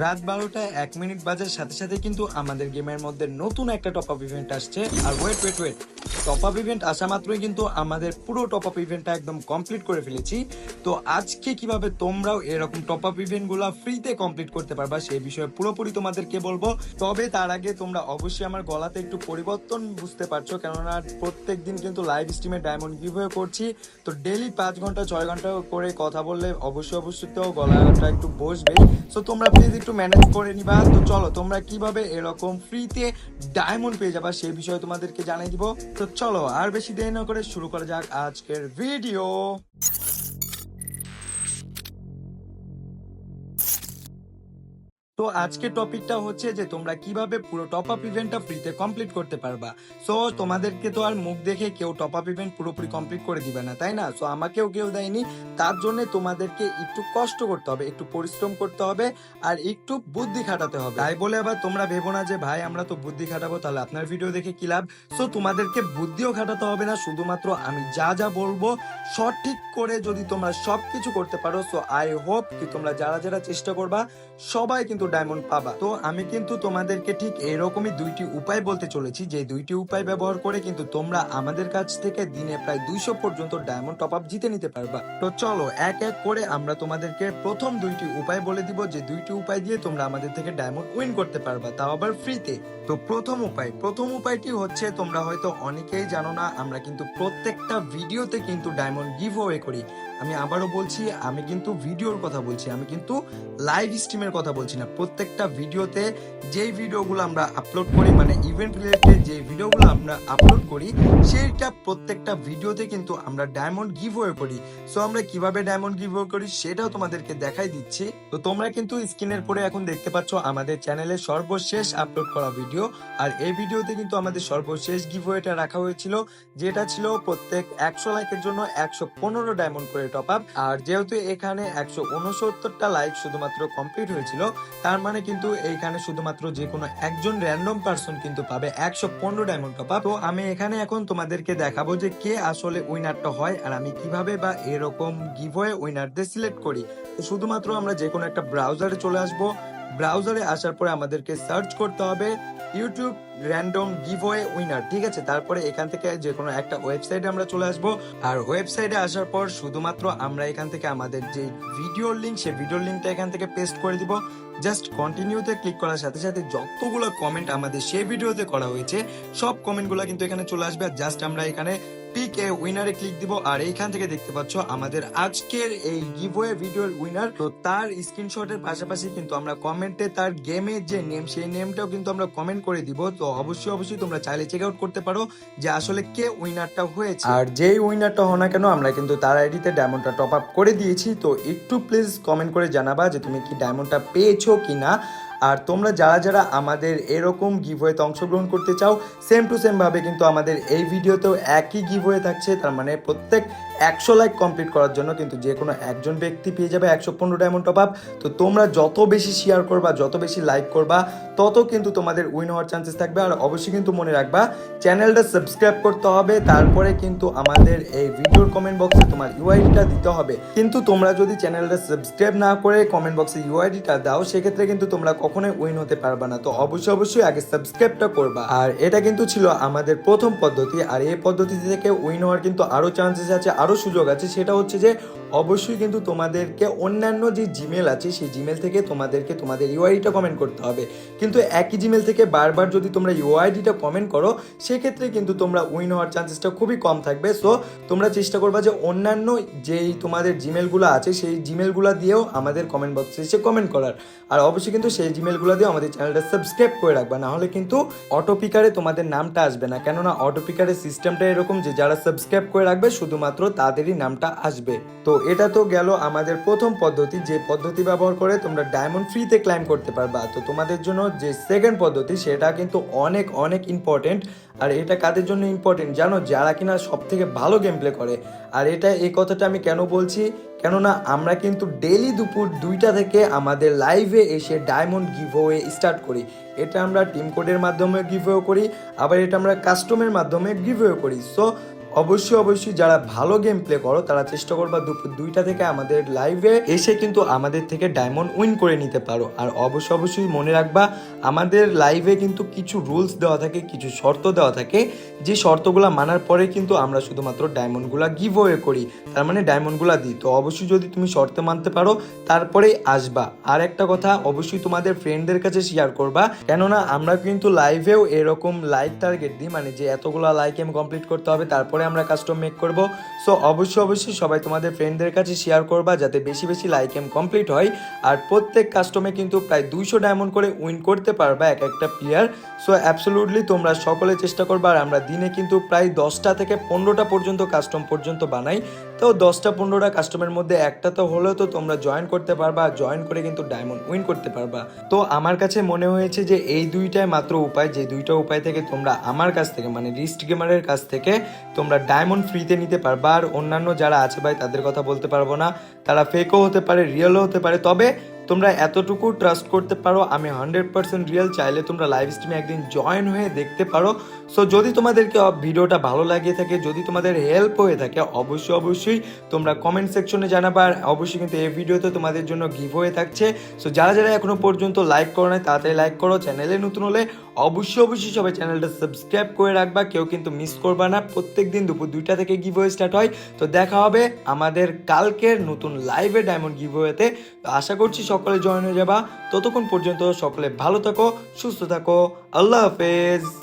রাত বারোটায় এক মিনিট বাজার সাথে সাথে কিন্তু আমাদের গেমের মধ্যে নতুন একটা টপ আপ ইভেন্ট আসছে। আর wait wait wait top up event আসা মাত্রই কিন্তু আমাদের পুরো টপ আপ ইভেন্টটা একদম কমপ্লিট করে ফেলেছি। তো আজকে কীভাবে তোমরাও এরকম টপ আপ ইভেন্টগুলা ফ্রিতে কমপ্লিট করতে পারবা সেই বিষয়ে পুরোপুরি তোমাদেরকে বলব। তবে তার আগে তোমরা অবশ্যই আমার গলাতে একটু পরিবর্তন বুঝতে পারছ, কেননা প্রত্যেক দিন কিন্তু লাইভ স্ট্রিমে ডায়মন্ড গিভওয়ে করছি। তো ডেলি পাঁচ ঘণ্টা, ছয় ঘণ্টা করে কথা বললে অবশ্যই অবশ্যই তো গলাটা একটু বসবে তো তোমরা প্লিজ একটু ম্যানেজ করে নিবা। তো চলো, তোমরা কীভাবে এরকম ফ্রিতে ডায়মন্ড পেয়ে যাবা সেই বিষয়ে তোমাদেরকে জানাই দিব। তো চলো, আর বেশি দেরি না করে শুরু করা যাক আজকের ভিডিও তো আজকে টপিকটা হচ্ছে যে তোমরা কীভাবে পুরো টপ আপ ইভেন্টটা ফ্রিতে কমপ্লিট করতে পারবা। সো তোমাদেরকে তো আর মুখ দেখে কেউ টপ আপ ইভেন্ট পুরোপুরি কমপ্লিট করে দিবে না, তাই না? সো আমাকেও কেউ দেয়নি। তার জন্য তোমাদেরকে একটু কষ্ট করতে হবে, একটু পরিশ্রম করতে হবে আর একটু বুদ্ধি খাটাতে হবে। তাই বলে আবার তোমরা ভেবো না যে, ভাই, আমরা তো বুদ্ধি খাটাবো, তাহলে আপনার ভিডিও দেখে কি লাভ? সো তোমাদেরকে বুদ্ধিও খাটাতে হবে না, শুধুমাত্র আমি যা যা বলব সঠিক করে যদি তোমরা সবকিছু করতে পারো সো আই হোপ কি তোমরা যারা যারা চেষ্টা করবা, সবাই কিন্তু ডায়মন্ড পাবা। তো আমি কিন্তু তোমাদেরকে ঠিক এরকমই দুইটি উপায় বলতে চলেছি। যে দুইটি উপায় ব্যবহার করে কিন্তু তোমরা আমাদের কাছ থেকে দিনে প্রায় দুইশো পর্যন্ত ডায়মন্ড টপ আপ জিতে নিতে পারবা। তো চলো, এক এক করে আমরা তোমাদেরকে প্রথম দুইটি উপায় বলে দিব। যে দুইটি উপায় দিয়ে তোমরা আমাদের থেকে ডায়মন্ড উইন করতে পারবা। তাও আবার ফ্রিতে তো প্রথম উপায়, প্রথম উপায়টি হচ্ছে তোমরা হয়তো অনেকেই জানো না, আমরা কিন্তু প্রত্যেকটা ভিডিওতে কিন্তু ডায়মন্ড গিভ অ্যাওয়ে করি। আমি আবারও বলছি, আমি কিন্তু ভিডিওর কথা বলছি, আমি কিন্তু লাইভ স্ট্রিমের কথা বলছি না। প্রত্যেকটা ভিডিওতে যেই ভিডিওগুলো আমরা আপলোড করি মানে ইভেন্ট রিলেটেড যে ভিডিওগুলো আমরা আপলোড করি, সেইটা প্রত্যেকটা ভিডিওতে কিন্তু আমরা ডায়মন্ড গিভ অ্যাওয়ে করি। সো আমরা কীভাবে ডায়মন্ড গিভ অ্যাওয়ে করি সেটাও তোমাদেরকে দেখাই দিচ্ছি। তো তোমরা কিন্তু স্ক্রিনের পরে এখন দেখতে পাচ্ছ আমাদের চ্যানেলে সর্বশেষ আপলোড করা ভিডিও আর এই ভিডিওতে কিন্তু আমাদের সর্বশেষ গিভ অ্যাওয়েটা রাখা হয়েছিল, যেটা ছিল প্রত্যেক একশো লাইকের জন্য একশো পনেরো ডায়মন্ড করে টপ আপ আর যেহেতু এখানে একশো উনসত্তরটা লাইক শুধুমাত্র কমপ্লিট হয়েছিল, তার মানে কিন্তু এইখানে শুধুমাত্র যে কোনো একজন র্যান্ডম পার্সন কিন্তু পাবে একশো পনেরো ডায়মন্ড টপ আপ তো আমি এখানে এখন তোমাদেরকে দেখাবো যে কে আসলে উইনারটা হয় আর আমি কীভাবে বা এরকম গিভওয়ে উইনারদের সিলেক্ট করি। শুধুমাত্র আমরা যে কোনো একটা ব্রাউজারে চলে আসব ব্রাউজারে আসার পরে আমাদেরকে সার্চ করতে হবে ইউটিউব র্যান্ডম গিভওয়ে উইনার ঠিক আছে? তারপরে এখান থেকে যে কোনো একটা ওয়েবসাইটে আমরা চলে আসব। আর ওয়েবসাইটে আসার পর শুধুমাত্র আমরা এখান থেকে আমাদের যে ভিডিওর লিঙ্ক সেই ভিডিওর লিঙ্কটা এখান থেকে পেস্ট করে দিব। জাস্ট কন্টিনিউতে ক্লিক করার সাথে সাথে যতগুলো কমেন্ট আমাদের সেই ভিডিওতে করা হয়েছে, সব কমেন্টগুলো কিন্তু এখানে চলে আসবে। আর জাস্ট আমরা এখানে পিক এ উইনারে ক্লিক দিব, আর এইখান থেকে দেখতে পাচ্ছ আমাদের আজকের এই গিভওয়ে ভিডিওর উইনার তো তার স্ক্রিনশটের পাশাপাশি কিন্তু আমরা কমেন্টে তার গেমের যে নেম সেই নেমটাও কিন্তু আমরা কমেন্ট করে দিব। তো অবশ্যই অবশ্যই তোমরা চাইলে চেক আউট করতে পারো যে আসলে কে উইনারটা হয়েছে। আর যেই উইনারটা হো না কেন, আমরা কিন্তু তার আইডিতে ডায়মন্ডটা টপ আপ করে দিয়েছি। তো একটু প্লিজ কমেন্ট করে জানাবা যে তুমি কি ডায়মন্ডটা পেয়েছ কি না আর তোমরা যারা যারা আমাদের এরকম গিভওয়েতে অংশগ্রহণ করতে চাও সেম টু সেমভাবে কিন্তু আমাদের এই ভিডিওতেও একই গিভওয়ে থাকছে। তার মানে প্রত্যেক একশো লাইক কমপ্লিট করার জন্য কিন্তু যে কোনো একজন ব্যক্তি পেয়ে যাবে একশো পনেরো ডায়মন্ড টপ আপ তো তোমরা যত বেশি শেয়ার করবা, যত বেশি লাইক করবা তত কিন্তু তোমাদের উইন হওয়ার চান্সেস থাকবে। আর অবশ্যই কিন্তু মনে রাখবা চ্যানেলটা সাবস্ক্রাইব করতে হবে, তারপরে কিন্তু আমাদের এই ভিডিওর কমেন্ট বক্সে তোমার ইউআইডিটা দিতে হবে। কিন্তু তোমরা যদি চ্যানেলটা সাবস্ক্রাইব না করে কমেন্ট বক্সে ইউআইডিটা দাও, সেক্ষেত্রে কিন্তু তোমরা কখনোই উইন হতে পারবা না। তো অবশ্যই অবশ্যই আগে সাবস্ক্রাইবটা করবা। আর এটা কিন্তু ছিল আমাদের প্রথম পদ্ধতি, আর এই পদ্ধতি থেকে উইন হওয়ার কিন্তু আরও চান্সেস আছে, আরও সুযোগ আছে। সেটা হচ্ছে যে, অবশ্যই কিন্তু তোমাদেরকে অন্যান্য যে জিমেল আছে, সেই জিমেল থেকে তোমাদেরকে তোমাদের ইউআইডিটা কমেন্ট করতে হবে। কিন্তু একই জিমেল থেকে বারবার যদি তোমরা ইউআইডিটা কমেন্ট করো, সেক্ষেত্রে কিন্তু তোমরা উইন হওয়ার চান্সেসটা খুবই কম থাকবে। সো তোমরা চেষ্টা করবা যে অন্যান্য যেই তোমাদের জিমেলগুলো আছে, সেই জিমেলগুলো দিয়েও আমাদের কমেন্ট বক্সে এসে কমেন্ট করার। আর অবশ্যই কিন্তু সেই জিমেলগুলো দিয়েও আমাদের চ্যানেলটা সাবস্ক্রাইব করে রাখবা। না হলে কিন্তু অটো পিকারে তোমাদের নামটা আসবে না। কেননা অটো পিকারের সিস্টেমটা এরকম যে যারা সাবস্ক্রাইব করে রাখবে, শুধুমাত্র তাদেরই নামটা আসবে। তো এটা তো গেল আমাদের প্রথম পদ্ধতি। যে পদ্ধতি ব্যবহার করে তোমরা ডায়মন্ড ফ্রিতে ক্লাইম করতে পারবা। তো তোমাদের জন্য যে সেকেন্ড পদ্ধতি, সেটা কিন্তু অনেক অনেক ইম্পর্টেন্ট আর এটা কাদের জন্য ইম্পর্টেন্ট জানো? যারা কিনা সব থেকে ভালো গেম প্লে করে। আর এটা, এই কথাটা আমি কেন বলছি? কেননা আমরা কিন্তু ডেলি দুপুর দুইটা থেকে আমাদের লাইভে এসে ডায়মন্ড গিভওয়ে স্টার্ট করি। এটা আমরা টিম কোডের মাধ্যমে গিভওয়ে করি, আবার এটা আমরা কাস্টমের মাধ্যমে গিভওয়ে করি। সো অবশ্যই অবশ্যই যারা ভালো গেম প্লে করো, তারা চেষ্টা করবা দুপুর দুইটা থেকে আমাদের লাইভে এসে কিন্তু আমাদের থেকে ডায়মন্ড উইন করে নিতে পারো। আর অবশ্যই অবশ্যই মনে রাখবা, আমাদের লাইভে কিন্তু কিছু রুলস দেওয়া থাকে, কিছু শর্ত দেওয়া থাকে। যে শর্তগুলো মানার পরে কিন্তু আমরা শুধুমাত্র ডায়মন্ডগুলো গিভ ওয়ে করি। তার মানে ডায়মন্ডগুলো দিই। তো অবশ্যই যদি তুমি শর্তে মানতে পারো, তারপরেই আসবা। আর একটা কথা, অবশ্যই তোমাদের ফ্রেন্ডদের কাছে শেয়ার করবা। কেননা আমরা কিন্তু লাইভেও এরকম লাইক টার্গেট দিই মানে যে এতগুলো লাইক এম কমপ্লিট করতে হবে, তারপরে আমরা কাস্টম মেক করব। সো অবশ্যই অবশ্যই সবাই তোমাদের ফ্রেন্ডদের কাছে শেয়ার করবা যাতে বেশি বেশি লাইক এম কমপ্লিট হয়। আর প্রত্যেক কাস্টমে কিন্তু প্রায় দুইশো ডায়মন্ড করে উইন করতে পারবা এক একটা প্লেয়ার সো অ্যাবসোলুটলি তোমরা সকলে চেষ্টা করবা। আর আমরা দিনে কিন্তু প্রায় দশটা থেকে পনেরোটা পর্যন্ত কাস্টম পর্যন্ত বানাই। তো দশটা, পনেরোটা কাস্টমের মধ্যে একটা তো হলেও তো তোমরা জয়েন করতে পারবা জয়েন করে কিন্তু ডায়মন্ড উইন করতে পারবা। তো আমার কাছে মনে হয়েছে যে এই দুইটাই মাত্র উপায়, যে দুইটা উপায় থেকে তোমরা আমার কাছ থেকে মানে রিস্ট গেমারের কাছ থেকে তোমরা ডায়মন্ড ফ্রিতে নিতে পারবা। আর অন্যান্য যারা আছে ভাই, তাদের কথা বলতে পারব না। তারা ফেকও হতে পারে রিয়েলও হতে পারে। তবে তোমরা এতটুকু ট্রাস্ট করতে পারো, আমি হান্ড্রেড পার্সেন্ট রিয়েল চাইলে তোমরা লাইভ স্ট্রিমে একদিন জয়েন হয়ে দেখতে পারো। সো যদি তোমাদেরকে ভিডিওটা ভালো লাগিয়ে থাকে, যদি তোমাদের হেল্প হয়ে থাকে, অবশ্যই অবশ্যই তোমরা কমেন্ট সেকশনে জানাবা, আর অবশ্যই কিন্তু এই ভিডিওতে তোমাদের জন্য গিভ হয়ে থাকছে। সো যারা যারা এখনও পর্যন্ত লাইক করো নাই, তাড়াতাড়ি লাইক করো চ্যানেলে নতুন হলে অবশ্যই অবশ্যই সবাই চ্যানেলটা সাবস্ক্রাইব করে রাখবা, কেউ কিন্তু মিস করবা না। প্রত্যেক দিন দুপুর দুইটা থেকে গিভ হয়ে স্টার্ট হয়। তো দেখা হবে আমাদের কালকের নতুন লাইভে ডায়মন্ড গিভ হয়েতে তো। আশা করছি সকলে জয়েন হয়ে যাবা। ততক্ষণ পর্যন্ত সকলে ভালো থাকো, সুস্থ থাকো। আল্লাহ হাফেজ।